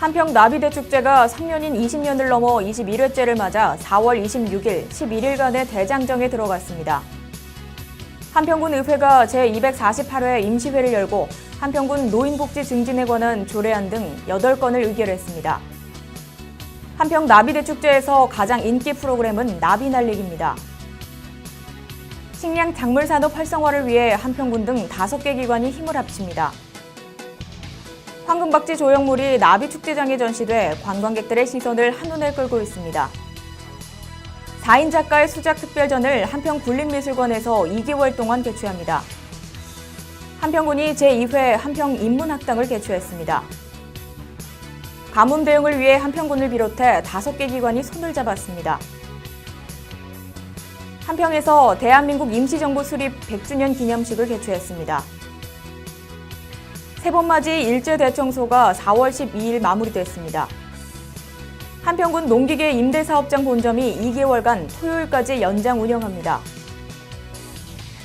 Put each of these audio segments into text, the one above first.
한평 나비대 축제가 3년인 20년을 넘어 21회째를 맞아 4월 26일 11일간의 대장정에 들어갔습니다. 한평군 의회가 제248회 임시회를 열고 한평군 노인복지 증진에 관한 조례안 등 8건을 의결했습니다. 한평 나비대 축제에서 가장 인기 프로그램은 나비 날리기입니다. 식량 작물 산업 활성화를 위해 한평군 등 5개 기관이 힘을 합칩니다. 황금박쥐 조형물이 나비 축제장에 전시돼 관광객들의 시선을 한눈에 끌고 있습니다. 4인 작가의 수작 특별전을 한평 국립미술관에서 2개월 동안 개최합니다. 한평군이 제2회 한평 인문학당을 개최했습니다. 가뭄 대응을 위해 한평군을 비롯해 5개 기관이 손을 잡았습니다. 한평에서 대한민국 임시정부 수립 100주년 기념식을 개최했습니다. 세번맞이 일제 대청소가 4월 12일 마무리됐습니다. 한평군 농기계 임대사업장 본점이 2개월간 토요일까지 연장 운영합니다.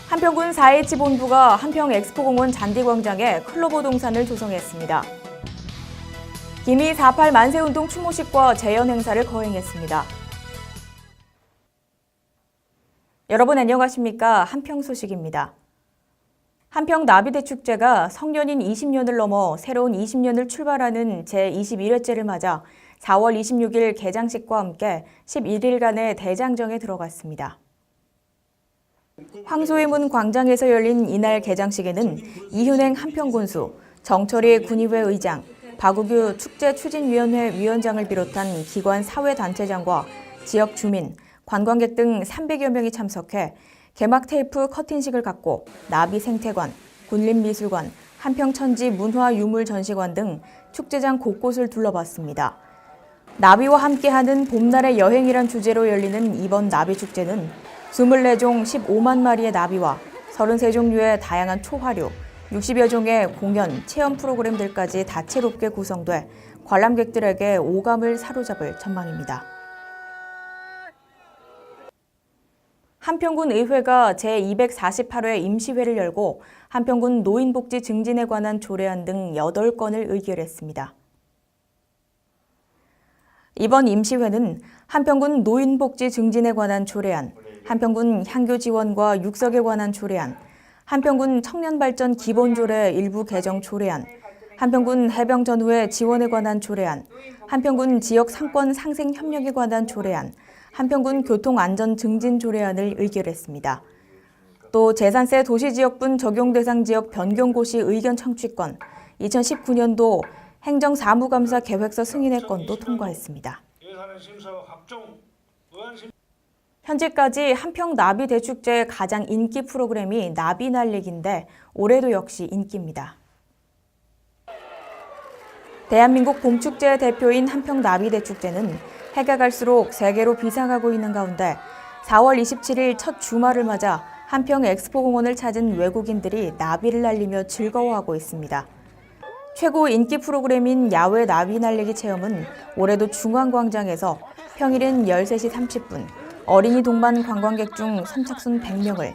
한평군 4H 본부가 한평 엑스포공원 잔디광장에 클로버 동산을 조성했습니다. 김희 48 만세운동 추모식과 재연 행사를 거행했습니다. 여러분 안녕하십니까? 한평 소식입니다. 한평 나비대 축제가 성년인 20년을 넘어 새로운 20년을 출발하는 제21회째를 맞아 4월 26일 개장식과 함께 11일간의 대장정에 들어갔습니다. 황소의 문 광장에서 열린 이날 개장식에는 이윤행 한평군수, 정철희 군의회 의장, 박우규 축제추진위원회 위원장을 비롯한 기관 사회단체장과 지역 주민, 관광객 등 300여 명이 참석해 개막 테이프 커팅식을 갖고 나비 생태관, 군림미술관, 한평천지 문화유물 전시관 등 축제장 곳곳을 둘러봤습니다. 나비와 함께하는 봄날의 여행이란 주제로 열리는 이번 나비 축제는 24종 15만 마리의 나비와 33종류의 다양한 초화류, 60여 종의 공연, 체험 프로그램들까지 다채롭게 구성돼 관람객들에게 오감을 사로잡을 전망입니다. 한평군 의회가 제248회 임시회를 열고 한평군 노인복지 증진에 관한 조례안 등 8건을 의결했습니다. 이번 임시회는 한평군 노인복지 증진에 관한 조례안, 한평군 향교 지원과 육석에 관한 조례안, 한평군 청년발전 기본조례 일부 개정 조례안, 한평군 해병 전후회 지원에 관한 조례안, 한평군 지역 상권 상생 협력에 관한 조례안, 한평군 교통안전 증진 조례안을 의결했습니다. 또 재산세 도시지역분 적용 대상 지역 변경고시 의견 청취권, 2019년도 행정사무감사 계획서 승인의 건도 통과했습니다. 현재까지 한평 나비 대축제의 가장 인기 프로그램이 나비 날리기인데 올해도 역시 인기입니다. 대한민국 봄축제의 대표인 한평 나비 대축제는 해가 갈수록 세계로 비상하고 있는 가운데 4월 27일 첫 주말을 맞아 한평 엑스포공원을 찾은 외국인들이 나비를 날리며 즐거워하고 있습니다. 최고 인기 프로그램인 야외 나비 날리기 체험은 올해도 중앙광장에서 평일은 13시 30분, 어린이 동반 관광객 중 선착순 100명을,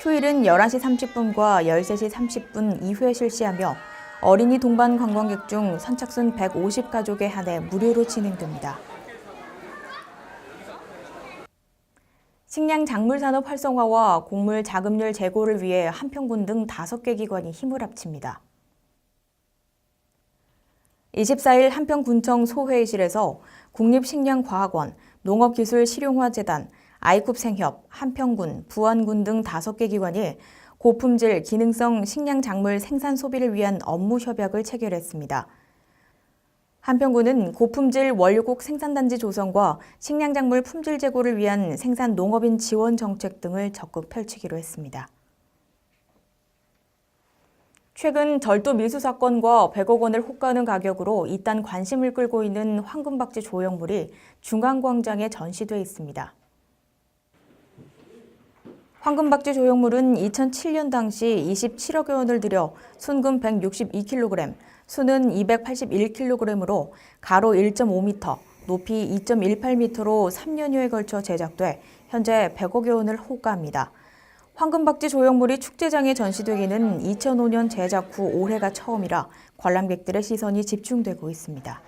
휴일은 11시 30분과 13시 30분 2회 실시하며 어린이 동반 관광객 중 선착순 150가족에 한해 무료로 진행됩니다. 식량 작물 산업 활성화와 곡물 자급률 제고를 위해 한평군 등 5개 기관이 힘을 합칩니다. 24일 한평군청 소회의실에서 국립식량과학원, 농업기술실용화재단, 아이쿱생협, 한평군, 부안군 등 5개 기관이 고품질 기능성 식량 작물 생산 소비를 위한 업무 협약을 체결했습니다. 한평군은 고품질 원료국 생산단지 조성과 식량작물 품질 제고를 위한 생산 농업인 지원 정책 등을 적극 펼치기로 했습니다. 최근 절도 미수 사건과 100억 원을 호가하는 가격으로 이딴 관심을 끌고 있는 황금박쥐 조형물이 중앙광장에 전시돼 있습니다. 황금박쥐 조형물은 2007년 당시 27억여 원을 들여 순금 162kg, 수는 281kg으로 가로 1.5m, 높이 2.18m로 3년여에 걸쳐 제작돼 현재 100억여 원을 호가합니다. 황금박쥐 조형물이 축제장에 전시되기는 2005년 제작 후 올해가 처음이라 관람객들의 시선이 집중되고 있습니다.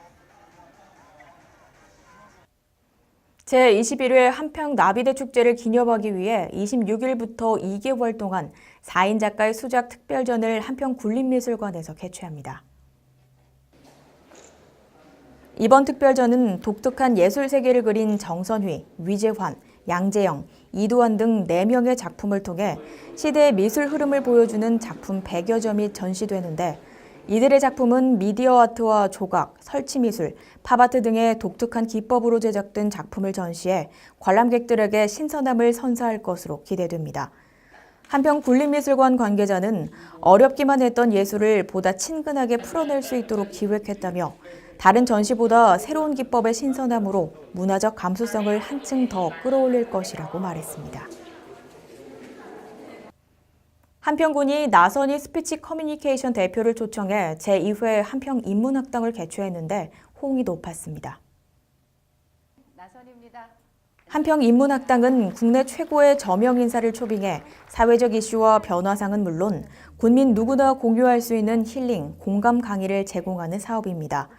제21회 한평 나비대 축제를 기념하기 위해 26일부터 2개월 동안 4인 작가의 수작 특별전을 한평 군립미술관에서 개최합니다. 이번 특별전은 독특한 예술 세계를 그린 정선휘, 위재환, 양재영, 이두환 등 4명의 작품을 통해 시대의 미술 흐름을 보여주는 작품 100여 점이 전시되는데 이들의 작품은 미디어 아트와 조각, 설치 미술, 팝아트 등의 독특한 기법으로 제작된 작품을 전시해 관람객들에게 신선함을 선사할 것으로 기대됩니다. 한편 굴림미술관 관계자는 어렵기만 했던 예술을 보다 친근하게 풀어낼 수 있도록 기획했다며 다른 전시보다 새로운 기법의 신선함으로 문화적 감수성을 한층 더 끌어올릴 것이라고 말했습니다. 한평군이 나선희 스피치 커뮤니케이션 대표를 초청해 제2회 한평 인문학당을 개최했는데 호응이 높았습니다. 나선입니다. 한평 인문학당은 국내 최고의 저명 인사를 초빙해 사회적 이슈와 변화상은 물론 군민 누구나 공유할 수 있는 힐링, 공감 강의를 제공하는 사업입니다.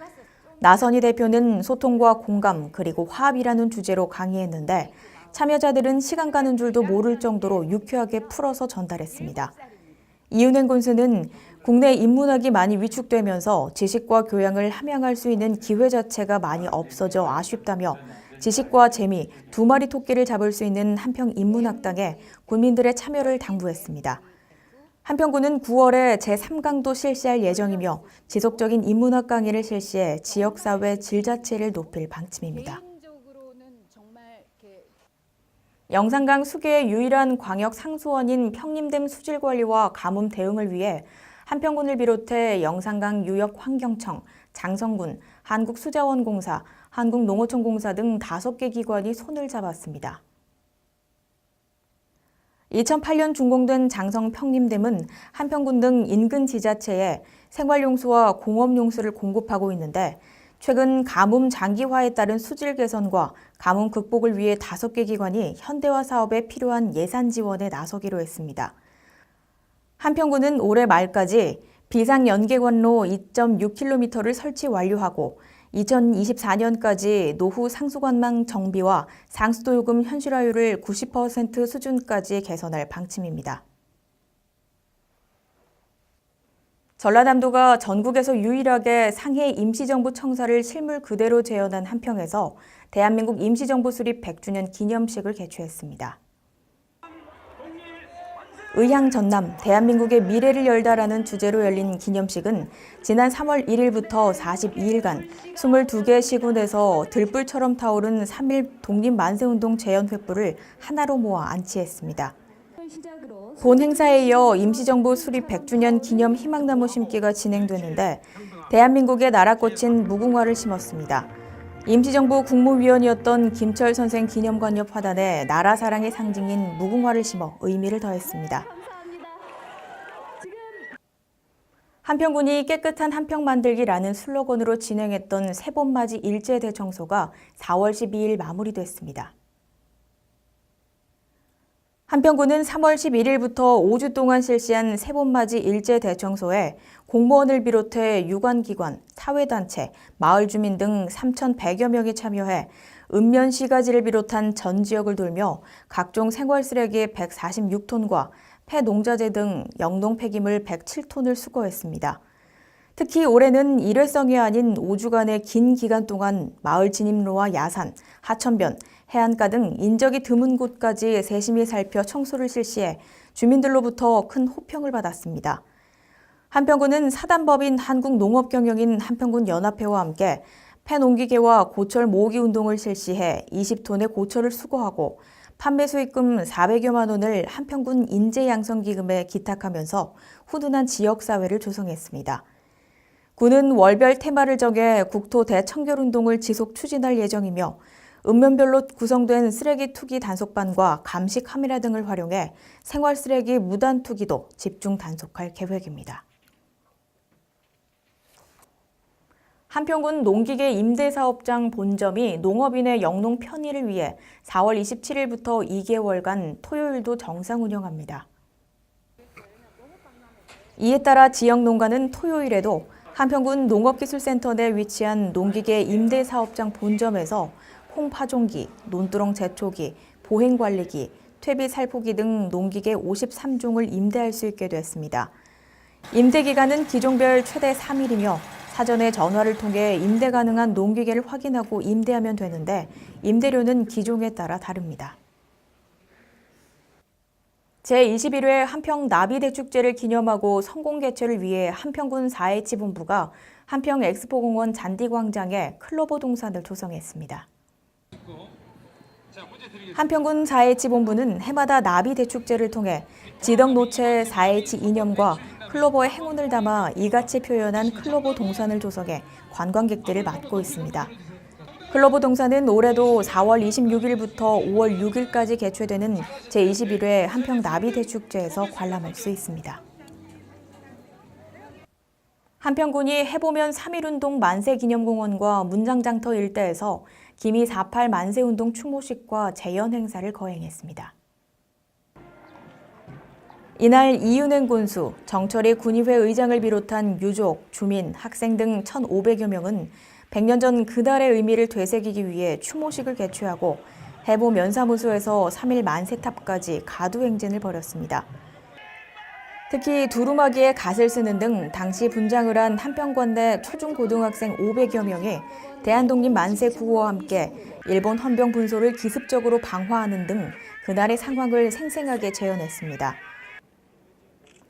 나선희 대표는 소통과 공감 그리고 화합이라는 주제로 강의했는데 참여자들은 시간 가는 줄도 모를 정도로 유쾌하게 풀어서 전달했습니다. 이은행 군수는 국내 인문학이 많이 위축되면서 지식과 교양을 함양할 수 있는 기회 자체가 많이 없어져 아쉽다며 지식과 재미 두 마리 토끼를 잡을 수 있는 한평 인문학당에 국민들의 참여를 당부했습니다. 한평구는 9월에 제3강도 실시할 예정이며 지속적인 인문학 강의를 실시해 지역사회 질 자체를 높일 방침입니다. 영산강 수계의 유일한 광역 상수원인 평림댐 수질 관리와 가뭄 대응을 위해 한평군을 비롯해 영산강 유역 환경청, 장성군, 한국수자원공사, 한국농어촌공사 등 다섯 개 기관이 손을 잡았습니다. 2008년 준공된 장성 평림댐은 한평군 등 인근 지자체에 생활용수와 공업용수를 공급하고 있는데 최근 가뭄 장기화에 따른 수질 개선과 가뭄 극복을 위해 다섯 개 기관이 현대화 사업에 필요한 예산 지원에 나서기로 했습니다. 한평군은 올해 말까지 비상 연계관로 2.6km를 설치 완료하고 2024년까지 노후 상수관망 정비와 상수도 요금 현실화율을 90% 수준까지 개선할 방침입니다. 전라남도가 전국에서 유일하게 상해 임시정부 청사를 실물 그대로 재현한 한평에서 대한민국 임시정부 수립 100주년 기념식을 개최했습니다. 의향 전남, 대한민국의 미래를 열다라는 주제로 열린 기념식은 지난 3월 1일부터 42일간 22개 시군에서 들불처럼 타오른 3일 독립만세운동 재현 횃불을 하나로 모아 안치했습니다. 본 행사에 이어 임시정부 수립 100주년 기념 희망나무 심기가 진행되는데 대한민국의 나라꽃인 무궁화를 심었습니다. 임시정부 국무위원이었던 김철 선생 기념관 옆 화단에 나라 사랑의 상징인 무궁화를 심어 의미를 더했습니다. 한평군이 깨끗한 한평 만들기라는 슬로건으로 진행했던 세봄맞이 일제 대청소가 4월 12일 마무리됐습니다. 한평군은 3월 11일부터 5주 동안 실시한 세봄맞이 일제 대청소에 공무원을 비롯해 유관기관, 사회단체, 마을 주민 등 3,100여 명이 참여해 읍면 시가지를 비롯한 전 지역을 돌며 각종 생활 쓰레기 146톤과 폐농자재 등 영농 폐기물 107톤을 수거했습니다. 특히 올해는 일회성이 아닌 5주간의 긴 기간 동안 마을 진입로와 야산, 하천변, 해안가 등 인적이 드문 곳까지 세심히 살펴 청소를 실시해 주민들로부터 큰 호평을 받았습니다. 한평군은 사단법인 한국농업경영인 한평군 연합회와 함께 폐농기계와 고철 모으기 운동을 실시해 20톤의 고철을 수거하고 판매 수익금 400여만 원을 한평군 인재양성기금에 기탁하면서 훈훈한 지역사회를 조성했습니다. 군은 월별 테마를 정해 국토 대청결운동을 지속 추진할 예정이며 읍면별로 구성된 쓰레기 투기 단속반과 감시 카메라 등을 활용해 생활 쓰레기 무단 투기도 집중 단속할 계획입니다. 한평군 농기계 임대사업장 본점이 농업인의 영농 편의를 위해 4월 27일부터 2개월간 토요일도 정상 운영합니다. 이에 따라 지역 농가는 토요일에도 한평군 농업기술센터 내 위치한 농기계 임대사업장 본점에서 콩파종기, 논두렁 제초기, 보행관리기, 퇴비 살포기 등 농기계 53종을 임대할 수 있게 됐습니다. 임대 기간은 기종별 최대 3일이며 사전에 전화를 통해 임대 가능한 농기계를 확인하고 임대하면 되는데 임대료는 기종에 따라 다릅니다. 제21회 한평 나비대축제를 기념하고 성공 개최를 위해 한평군 4H 본부가 한평 엑스포공원 잔디광장에 클로버 동산을 조성했습니다. 한평군 4H 본부는 해마다 나비대축제를 통해 지덕 노체 4H 이념과 클로버의 행운을 담아 이같이 표현한 클로버 동산을 조성해 관광객들을 맡고 있습니다. 클로버 동산은 올해도 4월 26일부터 5월 6일까지 개최되는 제21회 한평 나비 대축제에서 관람할 수 있습니다. 한평군이 해보면 3.1운동 만세기념공원과 문장장터 일대에서 기미 48 만세운동 추모식과 재연 행사를 거행했습니다. 이날 이윤행 군수, 정철희 군의회 의장을 비롯한 유족, 주민, 학생 등 1,500여 명은 100년 전 그날의 의미를 되새기기 위해 추모식을 개최하고 해보 면사무소에서 3일 만세탑까지 가두 행진을 벌였습니다. 특히 두루마기에 갓을 쓰는 등 당시 분장을 한 한평관대 초중고등학생 500여 명이 대한독립 만세 구호와 함께 일본 헌병 분소를 기습적으로 방화하는 등 그날의 상황을 생생하게 재현했습니다.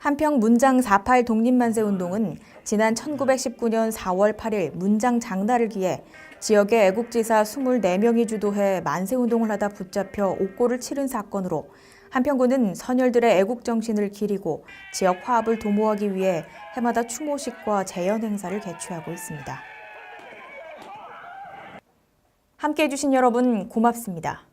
한평 문장 48 독립만세 운동은 지난 1919년 4월 8일 문장 장날을 기해 지역의 애국지사 24명이 주도해 만세 운동을 하다 붙잡혀 옥고를 치른 사건으로 한평군은 선열들의 애국 정신을 기리고 지역 화합을 도모하기 위해 해마다 추모식과 재연 행사를 개최하고 있습니다. 함께 해주신 여러분 고맙습니다.